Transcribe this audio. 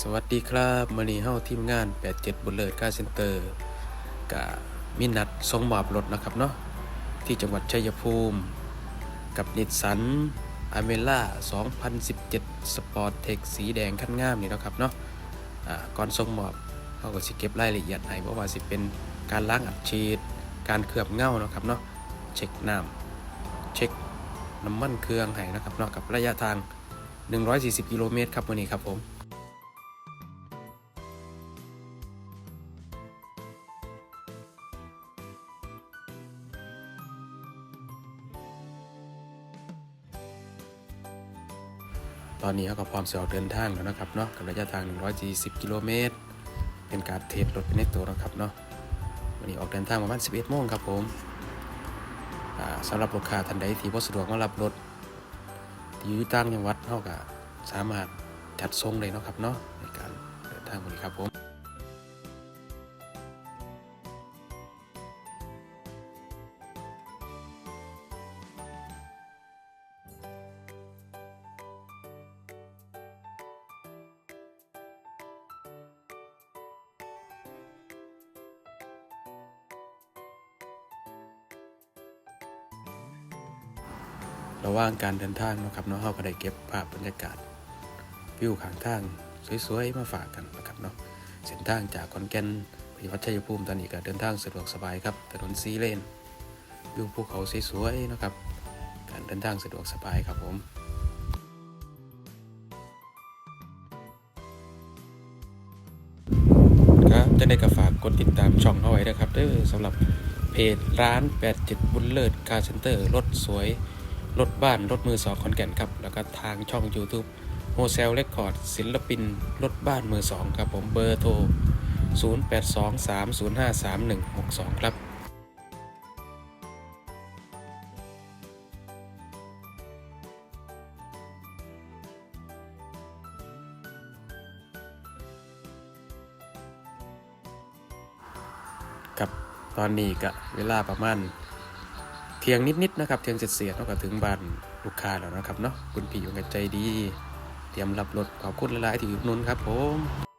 สวัสดีครับมือนี้เฮาทีมงาน 87บุลเลอร์การเซ็นเตอร์กะมีนัดส่งมอบรถนะครับเนาะที่จังหวัดชัยภูมิ กับนิสสันอเมล่า2017 สปอร์ตเทคสีแดงขั้นงามนี่นะครับเนาะอ่าก่อนส่งมอบเขาก็สิเก็บรายละเอียดให้เพราะว่าสิเป็นการล้างอัดฉีด การเคลือบเงานะครับเนาะเช็คน้ำเช็คน้ำมันเครื่องให้นะครับเนาะกับระยะทาง 140 กิโลเมตรครับวันนี้ครับผม ตอนนี้เขาก็พร้อมจะออกเดินทางแล้วนะครับเนาะกับระยะทาง 140 กิโลเมตร เป็นการเทสรถเป็นในตัวนะครับเนาะวันนี้ออกเดินทางประมาณ 11 โมงครับผมอ่าสำหรับลูกค้าท่านใดที่บ่สะดวกมารับรถที่อยู่ต่างจังหวัดเขาก็สามารถจัดทรงเลยเนาะครับเนาะในการเดินทางวันนี้ครับผม ระหว่างการเดินทางนะครับเนาะเราก็ได้เก็บภาพบรรยากาศวิวข้างทางสวยๆมาฝากกันนะครับเนาะเส้นทางจากขอนแก่นไปวัดชัยภูมิตอนนี้ก็เดินทางสะดวกสบายครับถนนซีเลนวิวภูเขาสวยๆนะครับ การเดินทางสะดวกสบายครับผมครับจะได้ก็ฝากกดติดตามช่องเอาไว้นะครับเด้อสำหรับเพจร้าน 87 บุญเลิศคาร์เซ็นเตอร์รถสวย รถบ้านรถมือสองขอนแก่นครับ แล้วก็ทางช่อง YouTube โฮเซลเรคคอร์ดศิลปินรถบ้านมือสองครับผมเบอร์โทร 0823053162 ครับกับตอนนี้ก็เวลาประมาณ เที่ยงนิดๆนะครับเที่ยงเสียดๆเท่ากับถึงบ้านลูกค้าแล้วนะครับเนาะคุณพี่อยู่กันใจดี เตรียมรับรถขอบคุณหลายๆที่อุดหนุนครับผม